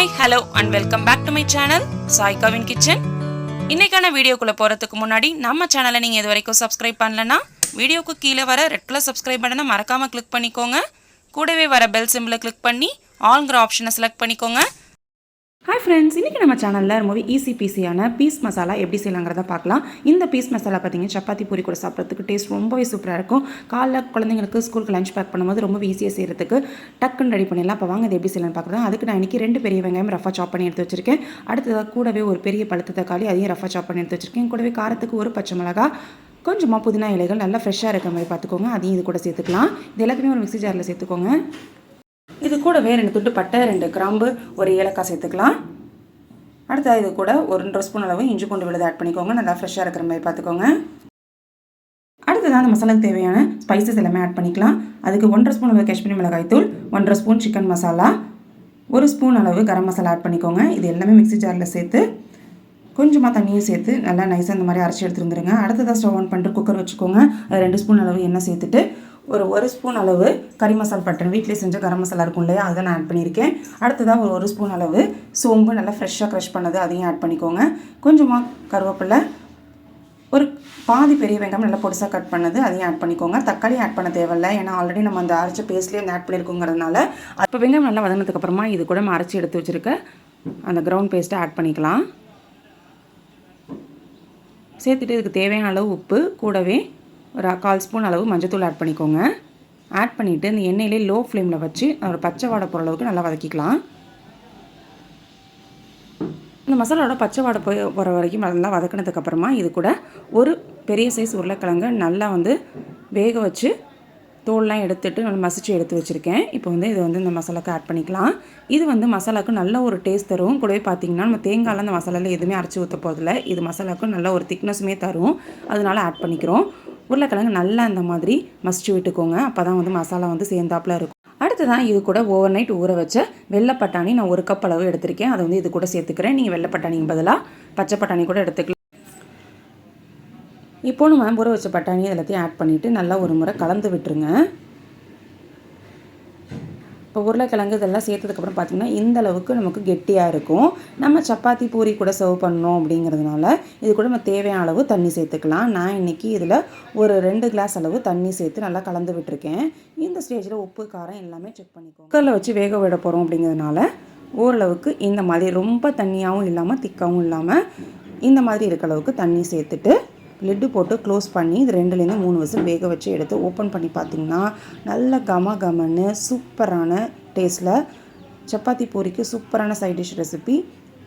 Hi hello and welcome back to my channel சாய்காவின் kitchen இன்னைக்கான வீடியோக்குள்ளே போகிறதுக்கு முன்னாடி நம்ம சேனலை நீங்கள் இது வரைக்கும் சப்ஸ்கிரைப் பண்ணலன்னா வீடியோக்கு கீழே வர ரெட் கலர் சப்ஸ்கிரைப் பட்டனை மறக்காமல் கிளிக் பண்ணிக்கோங்க. கூடவே வர பெல் சிம்பிளை கிளிக் பண்ணி ஆல்ங்கிற ஆப்ஷனை செலக்ட் பண்ணிக்கோங்க. ஹாய் ஃப்ரெண்ட்ஸ் இன்றைக்கி நம்ம சேனலில் மூவி ஈஸி பீஸியான பீஸ் மசாலா எப்படி செய்யலாங்கிறத பார்க்கலாம். இந்த பீஸ் மசாலா பார்த்தீங்கன்னா சப்பாத்தி பூரி கூட சாப்பிட்றதுக்கு டேஸ்ட் ரொம்பவே சூப்பராக இருக்கும். காலைல குழந்தைங்களுக்கு ஸ்கூலுக்கு லஞ்ச் பேக் பண்ணும்போது ரொம்ப ஈஸியாக செய்கிறதுக்கு டக்குன்னு ரெடி பண்ணிடலாம். அப்போ வாங்க இது எப்படி செய்யலாம்னு பார்க்கலாம். அதுக்கு நான் இன்றைக்கி ரெண்டு பெரிய வெங்காயம் ரஃபா சாப் பண்ணி எடுத்து வச்சிருக்கேன். அடுத்ததாக கூடவே ஒரு பெரிய பழுத்த தக்காளி அதையும் ரஃபா சாப் பண்ணி எடுத்து வச்சிருக்கேன். கூடவே காரத்துக்கு ஒரு பச்சை மிளகா கொஞ்சமாக புதினா இலைகள் நல்லா ஃப்ரெஷ்ஷாக இருக்க மாதிரி பார்த்துக்கோங்க. அதையும் இது கூட சேர்த்துக்கலாம். இது எல்லாத்தையுமே ஒரு மிக்சி ஜாரில் சேர்த்துக்கோங்க. இது கூடவே ரெண்டு துண்டு பட்டை ரெண்டு கிராம்பு ஒரு ஏலக்காய் சேர்த்துக்கலாம். அடுத்தது இது கூட ஒரு ரெண்டு ஸ்பூன் அளவு இஞ்சி பூண்டு விழுது ஆட் பண்ணிக்கோங்க. நல்லா ஃப்ரெஷ்ஷாக இருக்கிற மாதிரி பார்த்துக்கோங்க. அடுத்ததாக அந்த மசாலாக்கு தேவையான ஸ்பைசஸ் எல்லாமே ஆட் பண்ணிக்கலாம். அதுக்கு ஒன்றரை ஸ்பூன் அளவு காஷ்மீரி மிளகாய் தூள் ஒன்றரை ஸ்பூன் சிக்கன் மசாலா ஒரு ஸ்பூன் அளவு கரம் மசாலா ஆட் பண்ணிக்கோங்க. இது எல்லாமே மிக்ஸி ஜாரில் சேர்த்து கொஞ்சமாக தண்ணியும் சேர்த்து நல்லா நைஸாக இந்த மாதிரி அரைச்சி எடுத்து வந்துருங்க. அடுத்ததாக ஸ்டவ் ஆன் பண்ணிட்டு குக்கர் வச்சுக்கோங்க. அது ரெண்டு ஸ்பூன் அளவு எண்ணெய் சேர்த்துட்டு ஒரு ஒரு ஸ்பூன் அளவு கறி மசால் பட்டன் வீட்டிலே செஞ்ச கரம் மசாலா இருக்கும் இல்லையா? அதை நான் ஆட் பண்ணியிருக்கேன். அடுத்ததாக ஒரு ஒரு ஸ்பூன் அளவு சோம்பு நல்லா ஃப்ரெஷ்ஷாக க்ரஷ் பண்ணது அதையும் ஆட் பண்ணிக்கோங்க. கொஞ்சமாக கருவேப்பிலை ஒரு பாதி பெரிய வெங்காயம் நல்லா பொடிசாக கட் பண்ணது அதையும் ஆட் பண்ணிக்கோங்க. தக்காளி ஆட் பண்ண தேவையில்ல. ஏன்னா ஆல்ரெடி நம்ம அந்த அரைச்ச பேஸ்ட்லேயே அந்த ஆட் பண்ணியிருக்கோங்கிறதுனால இப்போ வெங்காயம் நல்லா வதங்கினதுக்கப்புறமா இது கூட நம்ம அரைச்சி எடுத்து வச்சுருக்க அந்த க்ரௌண்ட் பேஸ்ட்டை ஆட் பண்ணிக்கலாம். சேர்த்துட்டு இதுக்கு தேவையான அளவு உப்பு கூடவே ஒரு கால் ஸ்பூன் அளவு மஞ்சத்தூள் ஆட் பண்ணிக்கோங்க. ஆட் பண்ணிவிட்டு இந்த எண்ணெயிலே லோ ஃப்ளேமில் வச்சு ஒரு பச்சை வாடை போகிற அளவுக்கு நல்லா வதக்கிக்கலாம். இந்த மசாலாவோட பச்சை வாடை போய் போகிற வரைக்கும் நல்லா வதக்கினதுக்கப்புறமா இது கூட ஒரு பெரிய சைஸ் உருளைக்கிழங்கு நல்லா வந்து வேக வச்சு தோல்லாம் எடுத்துட்டு நல்லா மசிச்சு எடுத்து வச்சுருக்கேன். இப்போ வந்து இதை வந்து இந்த மசாலாவுக்கு ஆட் பண்ணிக்கலாம். இது வந்து மசாலாவுக்கு நல்ல ஒரு டேஸ்ட் தரும். கூடவே பார்த்தீங்கன்னா நம்ம தேங்காயில் அந்த மசாலாவில் எதுவுமே அரைச்சி ஊற்ற போதில்ல இது மசாலாவுக்கு நல்ல ஒரு திக்னஸுமே தரும். அதனால ஆட் பண்ணிக்கிறோம். உருளைக்கிழங்கு நல்லா இந்த மாதிரி மசிச்சு விட்டுக்கோங்க. அப்போ தான் வந்து மசாலா வந்து சேர்ந்தாப்புல இருக்கும். அடுத்ததான் இது கூட ஓவர் நைட் ஊற வச்ச வெள்ளை பட்டாணி நான் ஒரு கப் அளவு எடுத்திருக்கேன். அதை வந்து இது கூட சேர்த்துக்கிறேன். நீங்கள் வெள்ளை பட்டாணிக்கு பதிலாக பச்சை பட்டாணி கூட எடுத்துக்கலாம். இப்போ நம்ம ஊற வச்ச பட்டாணி எல்லாத்தையும் ஆட் பண்ணிவிட்டு நல்லா ஒரு முறை கலந்து விட்டுருங்க. இப்போ உருளைக்கிழங்கு இதெல்லாம் சேர்த்ததுக்கப்புறம் பார்த்திங்கன்னா இந்த அளவுக்கு நமக்கு கெட்டியாக இருக்கும். நம்ம சப்பாத்தி பூரி கூட சர்வ் பண்ணோம் அப்படிங்கிறதுனால இது கூட நம்ம தேவையான அளவு தண்ணி சேர்த்துக்கலாம். நான் இன்றைக்கி இதில் ஒரு ரெண்டு கிளாஸ் அளவு தண்ணி சேர்த்து நல்லா கலந்து விட்டுருக்கேன். இந்த ஸ்டேஜில் உப்பு காரம் எல்லாமே செக் பண்ணிக்கோங்க. குக்கரில் வச்சு வேக விட போகிறோம் அப்படிங்கிறதுனால ஓரளவுக்கு இந்த மாதிரி ரொம்ப தண்ணியாகவும் இல்லாமல் திக்காகவும் இல்லாமல் இந்த மாதிரி இருக்க அளவுக்கு தண்ணி சேர்த்துட்டு லிட்டு போட்டு க்ளோஸ் பண்ணி இது ரெண்டுலேருந்து மூணு விசில் வேக வச்சு எடுத்து ஓப்பன் பண்ணி பார்த்திங்கன்னா நல்ல கம கமன்னு சூப்பரான டேஸ்ட்டில் சப்பாத்தி பூரிக்கு சூப்பரான side dish recipe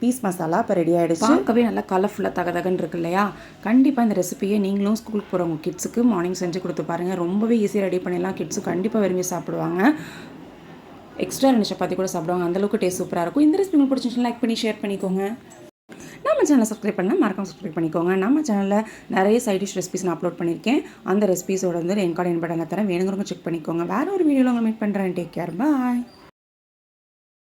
peas masala இப்போ ரெடி ஆகிடுச்சு பார்க்கவே நல்லா கலர்ஃபுல்லாக தகதகன்னு இருக்கு இல்லையா? கண்டிப்பாக இந்த ரெசிபியை நீங்களும் ஸ்கூலுக்கு போகிறவங்க கிட்ஸுக்கு மார்னிங் செஞ்சு கொடுத்து பாருங்கள் ரொம்பவே ஈஸியாக ரெடி பண்ணிடலாம். கிட்ஸு கண்டிப்பாக விரும்பி சாப்பிடுவாங்க. எக்ஸ்ட்ரா ரெண்டு சப்பாத்தி கூட சாப்பிடுவாங்க. அந்தளவுக்கு டேஸ்ட் சூப்பராக இருக்கும். இந்த ரெசிபி உங்களுக்கு பிடிச்சிருந்துச்சுன்னா லைக் பண்ணி ஷேர் பண்ணிக்கோங்க. நம்ம சேனலை சப்ஸ்கிரைப் பண்ணால் மறக்காம சப்ஸ்கிரைப் பண்ணிக்கோங்க. நம்ம சேனலில் நிறைய சைட் டிஷ் ரெசிபிஸ் நான் அப்லோட் பண்ணியிருக்கேன். அந்த ரெசிபிஸோட வந்து என் கார்டு என் தரேன். வேணுங்கிறவங்க செக் பண்ணிக்கோங்க. வேறு ஒரு வீடியோவில் உங்களை மீட் பண்ணுறேன் டேக் கேர் பாய்